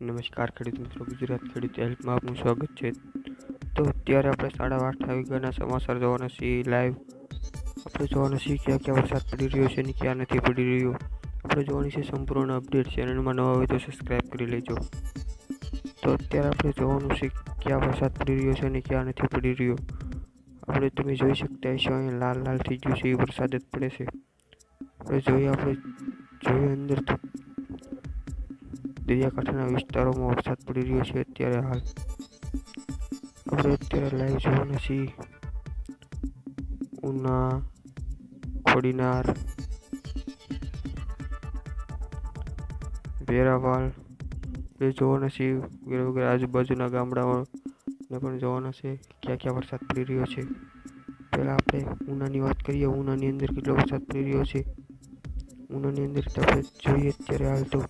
નમસ્કાર, ખેડૂત મિત્રો. ગુજરાત ખેડૂત હેલ્પમાં આપનું સ્વાગત છે. તો અત્યારે આપણે સાડા આઠ આવી ગયાના સમાચાર જોવાના છીએ લાઈવ આપણે જોવાના છીએ ક્યાં ક્યાં વરસાદ પડી રહ્યો છે અને ક્યાં નથી પડી રહ્યો. આપણે જોવાની છે સંપૂર્ણ અપડેટ ચેનલમાં નવા હોય તો સબસ્ક્રાઈબ કરી લેજો. તો અત્યારે આપણે જોવાનું છે ક્યાં વરસાદ પડી રહ્યો છે અને ક્યાં નથી પડી રહ્યો. આપણે તમે જોઈ શકતા હશો, અહીંયા લાલ લાલ થઈ ગયું છે, એ વરસાદ જ પડે છે. આપણે જોઈએ આપણે જોઈએ અંદર તો દરિયાકાંઠાના વિસ્તારોમાં વરસાદ પડી રહ્યો છે અત્યારે હાલ. આપણે અત્યારે લાઈવ જોવાના છીએ. ઉના, ખોડીનાર વેરાવાલ એ જોવાના છીએ. વગેરે વગેરે આજુબાજુના ગામડાઓને પણ જોવાના છે ક્યાં ક્યાં વરસાદ પડી રહ્યો છે. પહેલાં આપણે ઉનાની વાત કરીએ. ઉનાની અંદર કેટલો વરસાદ પડી રહ્યો છે. ઉનાની અંદર આપણે જોઈએ અત્યારે હાલ તો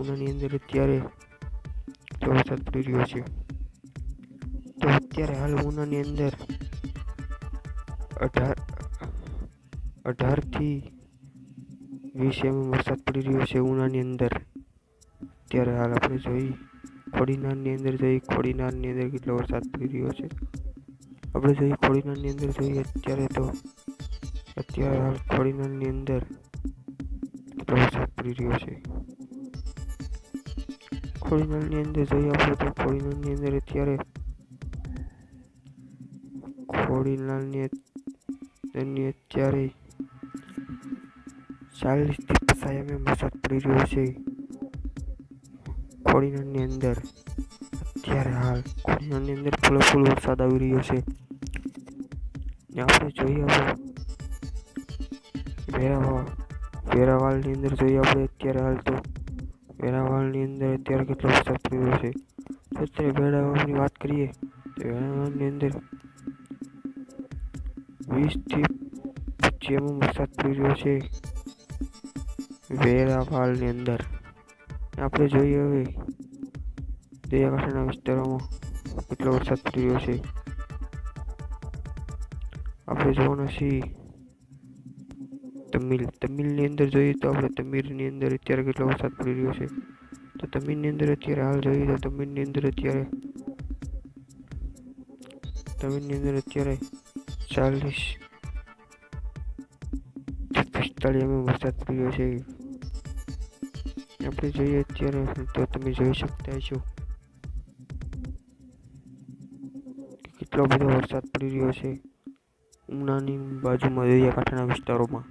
ઉનાની અંદર અત્યારે તો વરસાદ પડી રહ્યો છે, તો અત્યારે હાલ ઉનાની અંદર અઢાર અઢારથી વીસ એમ વરસાદ પડી રહ્યો છે ઉનાની અંદર. અત્યારે હાલ આપણે જોઈ ખોડીનારની અંદર જોઈ, ખોડીનારની અંદર કેટલો વરસાદ પડી રહ્યો છે. આપણે જોઈએ ખોડીનારની અંદર જોઈએ, અત્યારે તો અત્યારે હાલ ખોડીનારની અંદર વરસાદ રહ્યો છે. ખોડીનારની અંદર જઈ આપણે તો ખોડીનારની અંદર અત્યારે ખોડીનારની એની અત્યારે ચાલીસથી પચાસ એમએમ વરસાદ પડી રહ્યો છે. ખોડીનારની અંદર અત્યારે હાલ ખોડીનારની અંદર ફૂલો ફૂલ વરસાદ આવી રહ્યો છે. ને આપણે જોઈએ હવે વેરાવાળ વેરાવાળની અંદર જોઈએ આપણે, અત્યારે હાલ તો વેરાવાળની અંદર અત્યારે કેટલો વરસાદ પડી રહ્યો છે. તો અત્યારે વેરાવાળની વાત કરીએ, તો વેરાવાળની અંદર વીસથી પચીસ એમ વરસાદ પડી રહ્યો છે. વેરાવાળની અંદર. આપણે જોઈએ હવે દરિયાકાંઠાના વિસ્તારોમાં કેટલો વરસાદ પડી રહ્યો છે. આપણે જોવાના છીએ તમિલ, તમિલની અંદર જોઈએ તો આપણે તમિલની અંદર અત્યારે કેટલો વરસાદ પડી રહ્યો છે. તો તમિલની અંદર અત્યારે હાલ જોઈએ તો તમિલની અંદર અત્યારે, તમિલની અંદર અત્યારે ચાલીસ પિસ્તાળીસ એમ વરસાદ પડી રહ્યો છે. આપણે જોઈએ અત્યારે તો તમે જોઈ શકતા છો કેટલો બધો વરસાદ પડી રહ્યો છે. ઉનાની બાજુમાં દરિયાકાંઠાના વિસ્તારોમાં.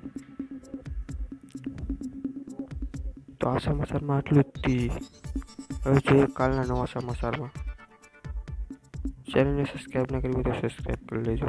તો આ સમાચારમાં આટલું જ હતી હવે જોઈએ કાલના નવા સમાચારમાં. ચેનલને સબસ્ક્રાઈબ ના કરી તો સબસ્ક્રાઈબ કરી લેજો.